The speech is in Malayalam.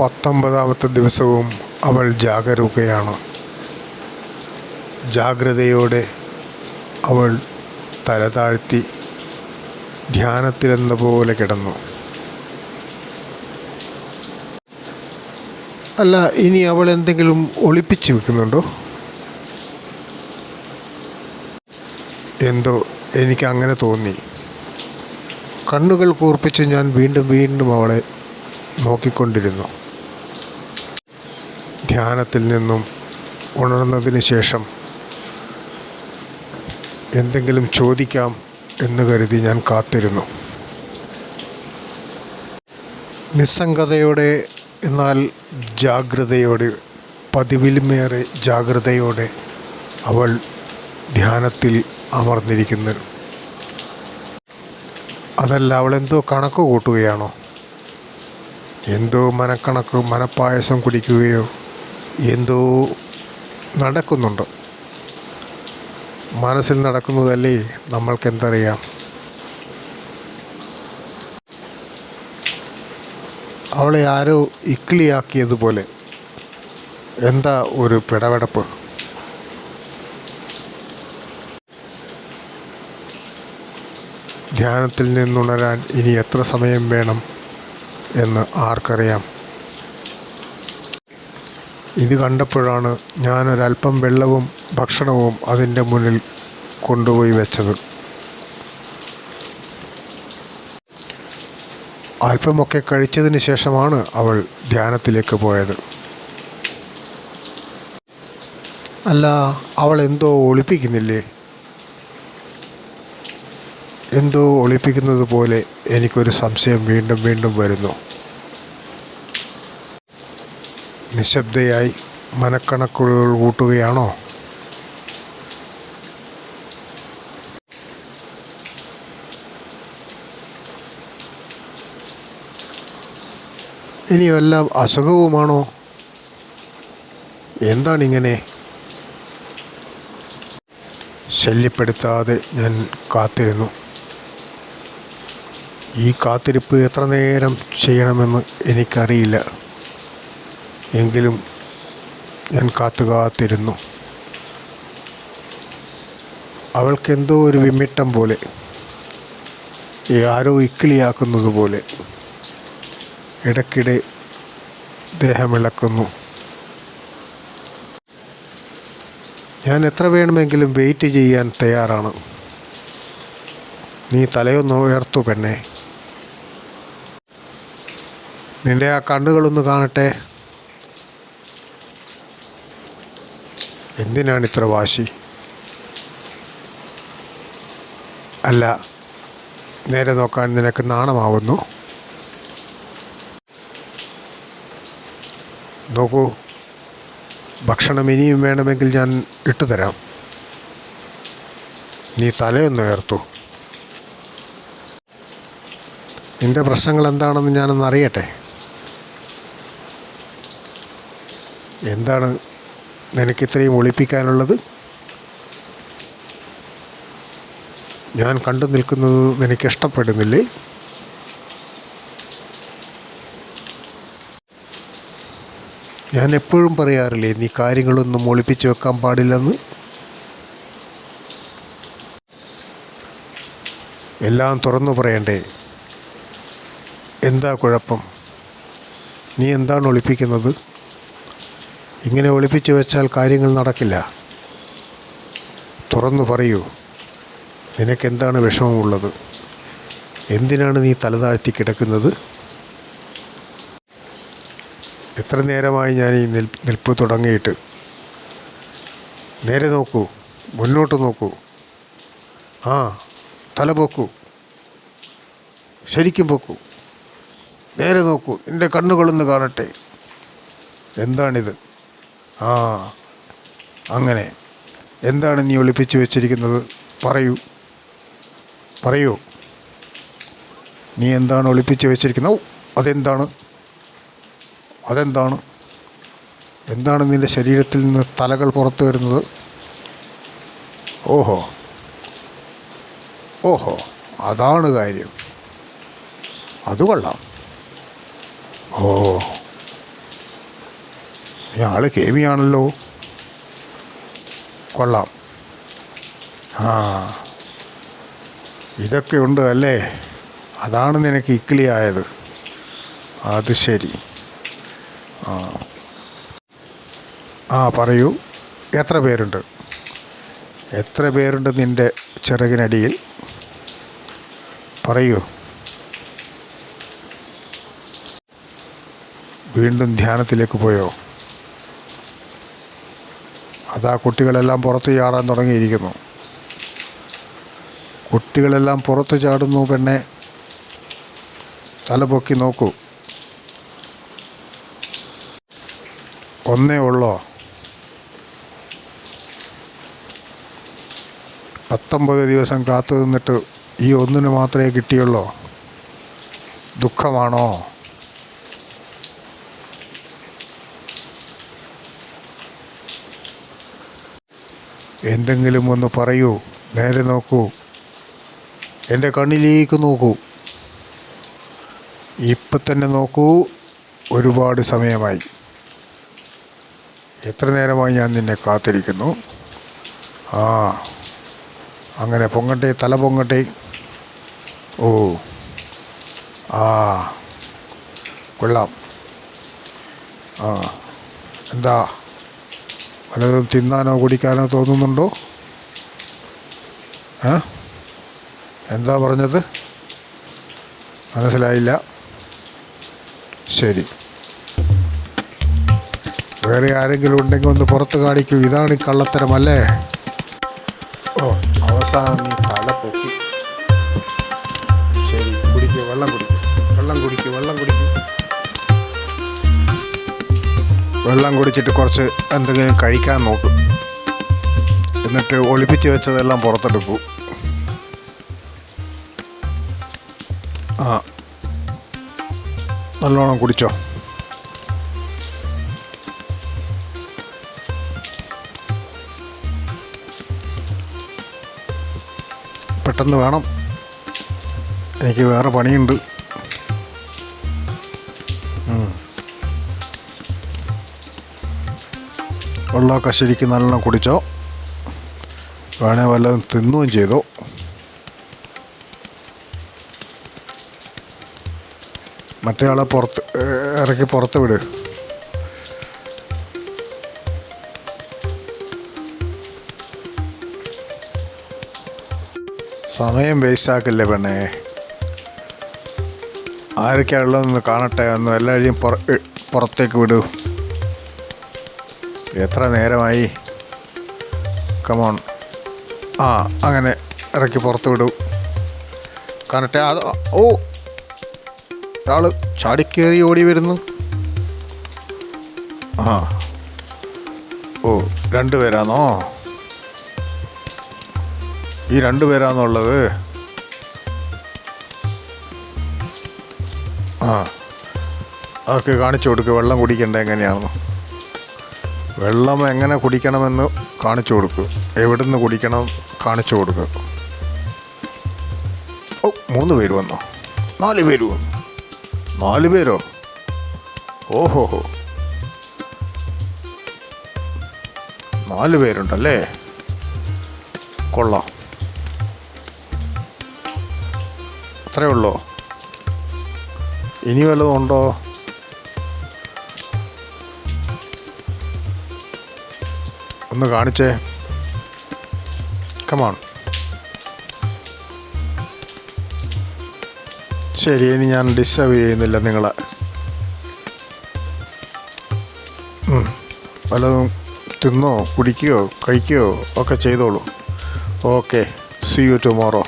പത്തൊമ്പതാമത്തെ ദിവസവും അവൾ ജാഗരൂകയാണ്. ജാഗ്രതയോടെ അവൾ തല താഴ്ത്തി ധ്യാനത്തിലെന്ന പോലെ കിടന്നു. അല്ല ഇനി അവൾ എന്തെങ്കിലും ഒളിപ്പിച്ച് വെക്കുന്നുണ്ടോ? എന്തോ എനിക്ക് അങ്ങനെ തോന്നി. കണ്ണുകൾ കൂർപ്പിച്ച് ഞാൻ വീണ്ടും വീണ്ടും അവളെ നോക്കിക്കൊണ്ടിരുന്നു. ധ്യാനത്തിൽ നിന്നും ഉണർന്നതിന് ശേഷം എന്തെങ്കിലും ചോദിക്കാം എന്ന് കരുതി ഞാൻ കാത്തിരുന്നു. നിസ്സംഗതയോടെ എന്നാൽ ജാഗ്രതയോടെ പതിവിലുമേറെ ജാഗ്രതയോടെ അവൾ ധ്യാനത്തിൽ അമർന്നിരിക്കുന്നു. അതല്ല അവൾ എന്തോ കണക്ക് കൂട്ടുകയാണോ? എന്തോ മനക്കണക്ക് മനപ്പായസം കുടിക്കുകയോ എന്തോ നടക്കുന്നുണ്ട്. മനസ്സിൽ നടക്കുന്നതല്ലേ നമ്മൾക്കെന്തറിയാം. അവളെ ആരോ ഇക്കിളിയാക്കിയതുപോലെ. എന്താ ഒരു പിടവെടപ്പ് ധ്യാനത്തിൽ നിന്നുണരാൻ ഇനി എത്ര സമയം വേണം എന്ന് ആർക്കറിയാം. ഇത് കണ്ടപ്പോഴാണ് ഞാനൊരല്പം വെള്ളവും ഭക്ഷണവും അതിന്റെ മുന്നിൽ കൊണ്ടുപോയി വെച്ചത്. അല്പമൊക്കെ കഴിച്ചതിന് ശേഷമാണ് അവൾ ധ്യാനത്തിലേക്ക് പോയത്. അല്ല അവൾ എന്തോ ഒളിപ്പിക്കുന്നില്ലേ? എന്തോ ഒളിപ്പിക്കുന്നത് പോലെ എനിക്കൊരു സംശയം വീണ്ടും വീണ്ടും വരുന്നു. നിശബ്ദയായി മനക്കണക്കുകൾ കൂട്ടുകയാണോ? ഇനി വല്ല അസുഖവുമാണോ? എന്താണിങ്ങനെ? ശല്യപ്പെടുത്താതെ ഞാൻ കാത്തിരുന്നു. ഈ കാത്തിരിപ്പ് എത്ര നേരം ചെയ്യണമെന്ന് എനിക്കറിയില്ല. എങ്കിലും ഞാൻ കാത്തു കാത്തിരുന്നു അവൾക്കെന്തോ ഒരു വിമിട്ടം പോലെ ആരോ ഇക്കിളിയാക്കുന്നത് പോലെ ഇടയ്ക്കിടെ ദേഹമിളക്കുന്നു ഞാൻ എത്ര വേണമെങ്കിലും വെയിറ്റ് ചെയ്യാൻ തയ്യാറാണ്. നീ തലയൊന്ന് ഉയർത്തു പെണ്ണേ. നിന്റെ ആ കണ്ണുകളൊന്ന് കാണട്ടെ. എന്തിനാണ് ഇത്ര വാശി? അല്ല നേരെ നോക്കാൻ നിനക്ക് നാണമാവുന്നു. നോക്കൂ ഭക്ഷണം ഇനിയും വേണമെങ്കിൽ ഞാൻ ഇട്ടുതരാം നീ തലയൊന്ന് ഉയർത്തു. നിന്റെ പ്രശ്നങ്ങൾ എന്താണെന്ന് ഞാനൊന്ന് അറിയട്ടെ? എന്താണ് നിനക്കിത്രയും ഒളിപ്പിക്കാനുള്ളത്? ഞാൻ കണ്ടു നിൽക്കുന്നത് നിനക്കിഷ്ടപ്പെടുന്നില്ലേ? ഞാൻ എപ്പോഴും പറയാറില്ലേ നീ കാര്യങ്ങളൊന്നും ഒളിപ്പിച്ചു വെക്കാൻ പാടില്ലെന്ന്? എല്ലാം തുറന്നു പറയണ്ടേ? എന്താ കുഴപ്പം? നീ എന്താണ് ഒളിപ്പിക്കുന്നത്? ഇങ്ങനെ ഒളിപ്പിച്ചു വെച്ചാൽ കാര്യങ്ങൾ നടക്കില്ല. തുറന്നു പറയൂ നിനക്കെന്താണ് വിഷമമുള്ളത്? എന്തിനാണ് നീ തലതാഴ്ത്തി കിടക്കുന്നത്? എത്ര നേരമായി ഞാൻ ഈ നിൽ നിൽപ്പ് തുടങ്ങിയിട്ട്? നേരെ നോക്കൂ മുന്നോട്ട് നോക്കൂ. ആ തല പൊക്കൂ. ശരിക്കും പൊക്കൂ. നേരെ നോക്കൂ എന്റെ കണ്ണുകളൊന്ന് കാണട്ടെ. എന്താണിത്? ആ അങ്ങനെ. എന്താണ് നീ ഒളിപ്പിച്ചു വെച്ചിരിക്കുന്നത്? പറയൂ. പറയൂ. നീ എന്താണ് ഒളിപ്പിച്ചു വെച്ചിരിക്കുന്നത്? അതെന്താണ്? അതെന്താണ്? എന്താണ് നിന്റെ ശരീരത്തിൽ നിന്ന് തലകൾ പുറത്തു വരുന്നത്? ഓഹോ. ഓഹോ അതാണ് കാര്യം. അത് കൊള്ളാം. ഓ. ഇയാൾ കേമിയാണല്ലോ കൊള്ളാം. ആ. ഇതൊക്കെ ഉണ്ട് അല്ലേ? അതാണ് നിനക്ക് ഇക്കിളി ആയത്. അത് ശരി. ആ. ആ പറയൂ. എത്ര പേരുണ്ട്? എത്ര പേരുണ്ട് നിന്റെ ചിറകിനടിയിൽ? പറയൂ. വീണ്ടും ധ്യാനത്തിലേക്ക് പോയോ? അതാ കുട്ടികളെല്ലാം പുറത്ത് ചാടാൻ തുടങ്ങിയിരിക്കുന്നു. കുട്ടികളെല്ലാം പുറത്ത് ചാടുന്നു പെണ്ണെ. തലപൊക്കി നോക്കൂ. ഒന്നേ ഉള്ളോ? പത്തൊമ്പത് ദിവസം കാത്തു നിന്നിട്ട് ഈ ഒന്നിന് മാത്രമേ കിട്ടിയുള്ളൂ? ദുഃഖമാണോ? എന്തെങ്കിലും ഒന്ന് പറയൂ. നേരെ നോക്കൂ. എന്റെ കണ്ണിലേക്ക് നോക്കൂ. ഇപ്പം തന്നെ നോക്കൂ. ഒരുപാട് സമയമായി. എത്ര നേരമായി ഞാൻ നിന്നെ കാത്തിരിക്കുന്നു? ആ അങ്ങനെ പൊങ്ങട്ടെ തല പൊങ്ങട്ടെ. ഓ ആ കൊള്ളാം. ആ എന്താ? വല്ലതും തിന്നാനോ കുടിക്കാനോ തോന്നുന്നുണ്ടോ? ഏ എന്താ പറഞ്ഞത്? മനസ്സിലായില്ല. ശരി. വേറെ ആരെങ്കിലും ഉണ്ടെങ്കിൽ ഒന്ന് പുറത്ത് കാണിക്കൂ. ഇതാണ് ഈ കള്ളത്തരമല്ലേ? ഓ അവസാനം നീ തല പൊക്കി. ശരി കുടിക്കുക വെള്ളം കുടിക്കുക വെള്ളം കുടിക്കുക വെള്ളം കുടിക്കുക വെള്ളം കുടിച്ചിട്ട് കുറച്ച് എന്തെങ്കിലും കഴിക്കാൻ നോക്കും. എന്നിട്ട് ഒളിപ്പിച്ച് വെച്ചതെല്ലാം പുറത്തെടുക്കും. ആ. നല്ലോണം കുടിച്ചോ. പെട്ടെന്ന് വേണം. എനിക്ക് വേറെ പണിയുണ്ട്. വെള്ളമൊക്കെ ശരിക്കും നല്ലോണം കുടിച്ചോ. വേണേ വല്ലതും തിന്നുകയും ചെയ്തു. മറ്റേ പുറത്ത് ഇറക്കി പുറത്ത് വിട്. സമയം വേസ്റ്റ് ആക്കില്ലേ പെണ്ണേ ആരൊക്കെയാണുള്ളതെന്ന് കാണട്ടെ. ഒന്ന് എല്ലാവരെയും പുറത്തേക്ക് വിടൂ. എത്ര നേരമായി? കമോൺ ആ അങ്ങനെ ഇറക്കി പുറത്ത് വിടൂ. കാണട്ടെ അത് ഓ. ഒരാൾ ചാടിക്കേറി ഓടി വരുന്നു. ആ. ഓ രണ്ട് പേരാണോ? ഈ രണ്ട് പേരാണോ ഉള്ളത്? ആ. അതൊക്കെ കാണിച്ചു കൊടുക്കുക വെള്ളം കുടിക്കേണ്ട എങ്ങനെയാണെന്ന്. വെള്ളം എങ്ങനെ കുടിക്കണമെന്ന് കാണിച്ചു കൊടുക്കുക എവിടുന്ന് കുടിക്കണം കാണിച്ചു കൊടുക്കുക ഓ മൂന്ന് പേര് വന്നോ? നാല് പേര് വന്നു? നാല് പേരോ? ഓഹോ ഹോ. നാല് പേരുണ്ടല്ലേ? കൊള്ളാം. അത്രേ ഉള്ളോ? ഇനി വല്ലതും ഉണ്ടോ? ഒന്ന് കാണിച്ചേ. കമാണ് ശരി ഇനി ഞാൻ ഡിസ്റ്റർബ് ചെയ്യുന്നില്ല നിങ്ങളെ. വല്ലതും തിന്നോ കുടിക്കുകയോ കഴിക്കുകയോ ഒക്കെ ചെയ്തോളൂ. Okay C you tomorrow